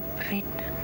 open.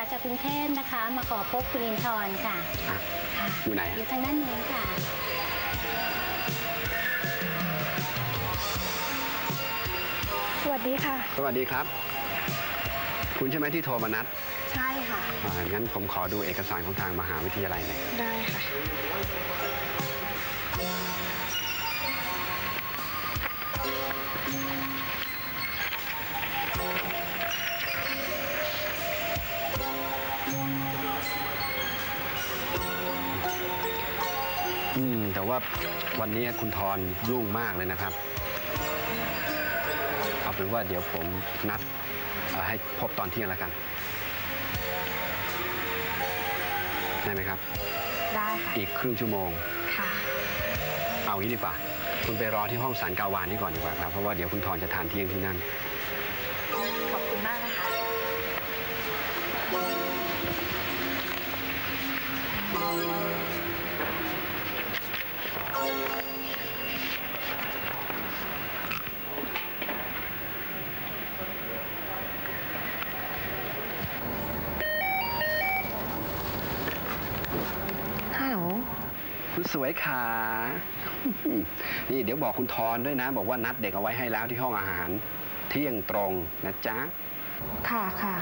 าจากกรุงเทพนะคะ มาขอพบคุณอินทร์ค่ะอะค่ะอยู่ไหนอฮะยู่ทางด้านนู้นค่ะ สวัสดีค่ะ สวัสดีครับ คุณใช่ไหมที่โทรมานัดใช่ค่ะ อ่างั้นผมขอดูเอกสารของทางมหาวิทยาลัยหน่อยได้ค่ะ อืมแต่ว่าวันนี้คุณทรยุ่งมากเลยนะครับ เอาเป็นว่าเดี๋ยวผมนัดเอ่อให้พบตอนเที่ยงแล้วกันได้ไหมครับ ได้ค่ะอีกครึ่งชั่วโมง ค่ะ เอางี้ดีกว่า คุณไปรอที่ห้องสันกาวานนี่ก่อนดีกว่าครับ เพราะว่าเดี๋ยวคุณทรจะทานเที่ยงที่นั่น ขอบคุณมากนะคะ ฮัลโหล คุณสวยขา นี่เดี๋ยวบอกคุณทรด้วยนะ บอกว่านัดเด็กเอาไว้ให้แล้วที่ห้องอาหาร เที่ยงตรงนะจ๊ะ ค่ะค่ะ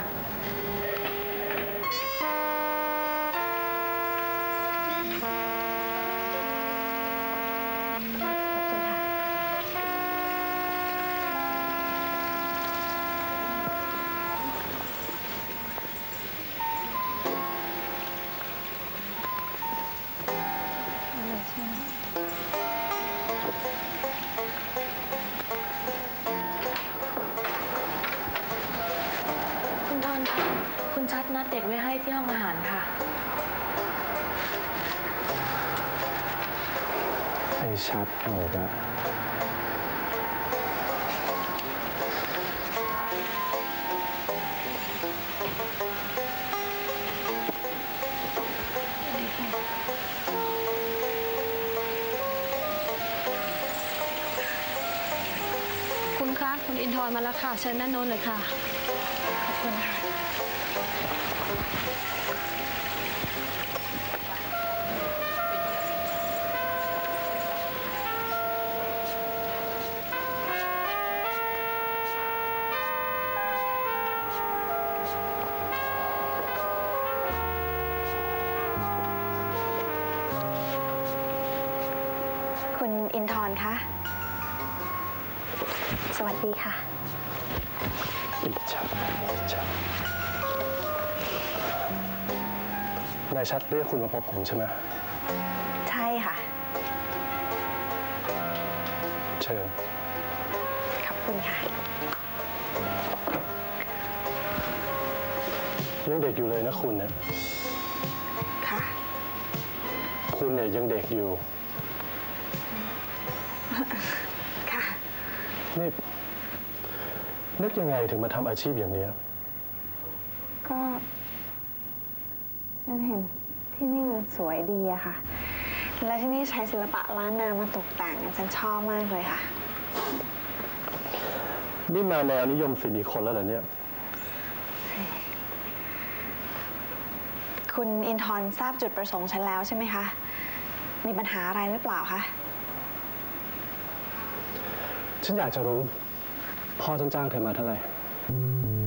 ที่ห้องอาหารค่ะ ไอ้ชัดเอาอีกอะคุณคะ คุณอินทร์มาแล้วค่ะ เชิญด้านโน้นเลยค่ะ ขอบคุณค่ะ คุณอินทร์คะ สวัสดีค่ะ อิจฉาอิจฉา นายชัดเรียกคุณมาพบผมใช่ไหมใช่ค่ะ เชิญ ขอบคุณค่ะ ยังเด็กอยู่เลยนะคุณเนี่ยค่ะ คุณเนี่ยยังเด็กอยู่ ค่ะ นี่นึกยังไงถึงมาทำอาชีพอย่างเนี้ยก็ ฉันเห็นที่นี่มันสวยดีอะค่ะ และที่นี่ใช้ศิลปะล้านนามาตกแต่งฉันชอบมากเลยค่ะ นี่มาแนวนิยมศิลป์อีกคนแล้วเหรอเนี่ย คุณอินทร์ทราบจุดประสงค์ฉันแล้วใช่ไหมคะ มีปัญหาอะไรหรือเปล่าคะ ฉันอยากจะรู้ พ่อฉันจ้างเธอมาเท่าไหร่อะไร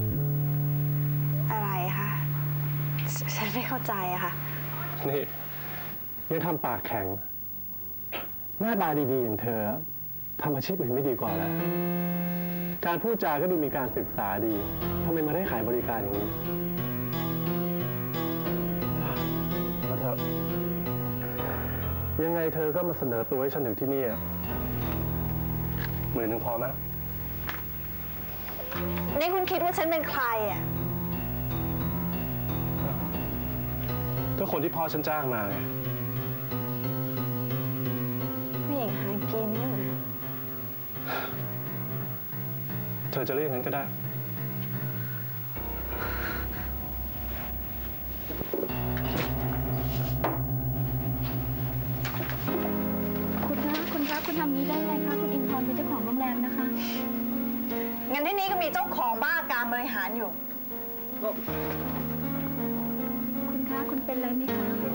ฉฉันไม่เข้าใจอะค่ะ นี่ยังทำปากแข็ง หน้าตาดีๆอย่างเธอทำอาชีพอื่นไม่ดีกว่าแล้วการพูดจาก็ดูมีการศึกษาดีทำไมมาได้ขายบริการอย่างนี้แล้วเธอยังไงเธอก็มาเสนอตัวให้ฉันถึงที่นี่อะหมื่นหนึ่งพอไหมนี่คุณคิดว่าฉันเป็นใครอะ ก็คนที่พ่อฉันจ้างมาไงผู้หญิงหากินเนี่ยนะเธอจะเรียกงั้นก็ได้ คุณคะคุณคะคุณทำนี้ได้ไงคะคุณอินทร์เป็นเจ้าของโรงแรมนะคะ งั้นที่นี้ก็มีเจ้าของบ้าการบริหารอยู่ คุณคะ คุณเป็นอะไรไหมคะ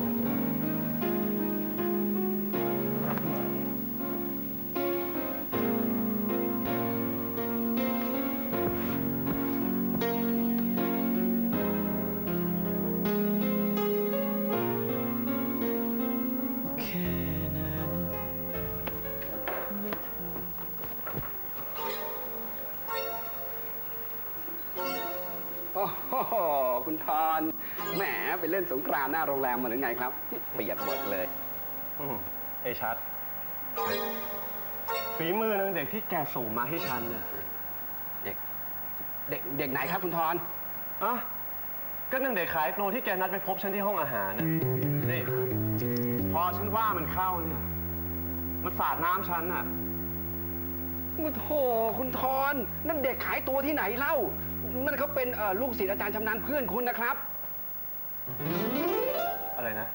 โอ้โหคุณทอนแหมไปเล่นสงกรานต์หน้าโรงแรมมาหรือไงครับ เปียกหมดเลย อืมไอ้ชัด ฝีมือนางเด็กที่แกส่งมาให้ฉันเนี่ยเด็ก เด็กเด็กไหนครับคุณทอนอะก็นางเด็กขายโปรที่แกนัดไปพบฉันที่ห้องอาหารน่ะนี่พอฉันว่ามันเข้าเนี่ย มันสาดน้ำฉันน่ะ โอ้โหคุณทอนนั่นเด็กขายตัวที่ไหนเล่า นั่นเขาเป็นเอ่อลูกศิษย์อาจารย์ชำนาญเพื่อนคุณนะครับ อะไรนะ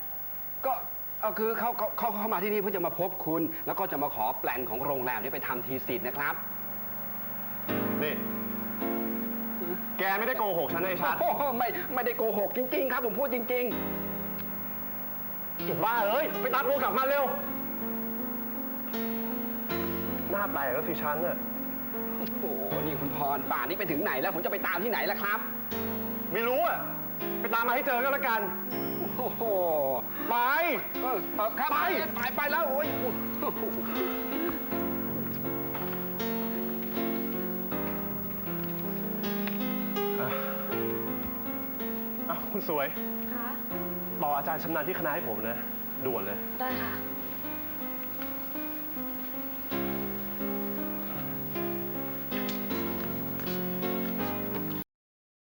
ก็เอาคือเขาเขาเขาเข้ามาที่นี่เพื่อจะมาพบคุณ แล้วก็จะมาขอแปลนของโรงแรมนี้ไปทำทีสิทธ์นะครับ นี่ แกไม่ได้โกหกฉันนะไอ้ชัด โอ้โหไม่ไม่ได้โกหกจริง ๆ ครับ ผมพูดจริงอีกบ้าเอ้ย ไปตามตัวกลับมาเร็ว หน้าแตกแล้วสิฉันน่ะๆ โอ้โห นี่คุณพร ป่านนี้ไปถึงไหนแล้ว ผมจะไปตามที่ไหนล่ะครับ ไม่รู้อะ ไปตามมาให้เจอก็แล้วกัน โอ้โห ไป เออเออครับไป ไปไปไปแล้วโอ้ยโอ้โหอะคุณสวย คะต่ออาจารย์ชำนาญที่คณะให้ผมเลยด่วนเลย ได้ค่ะ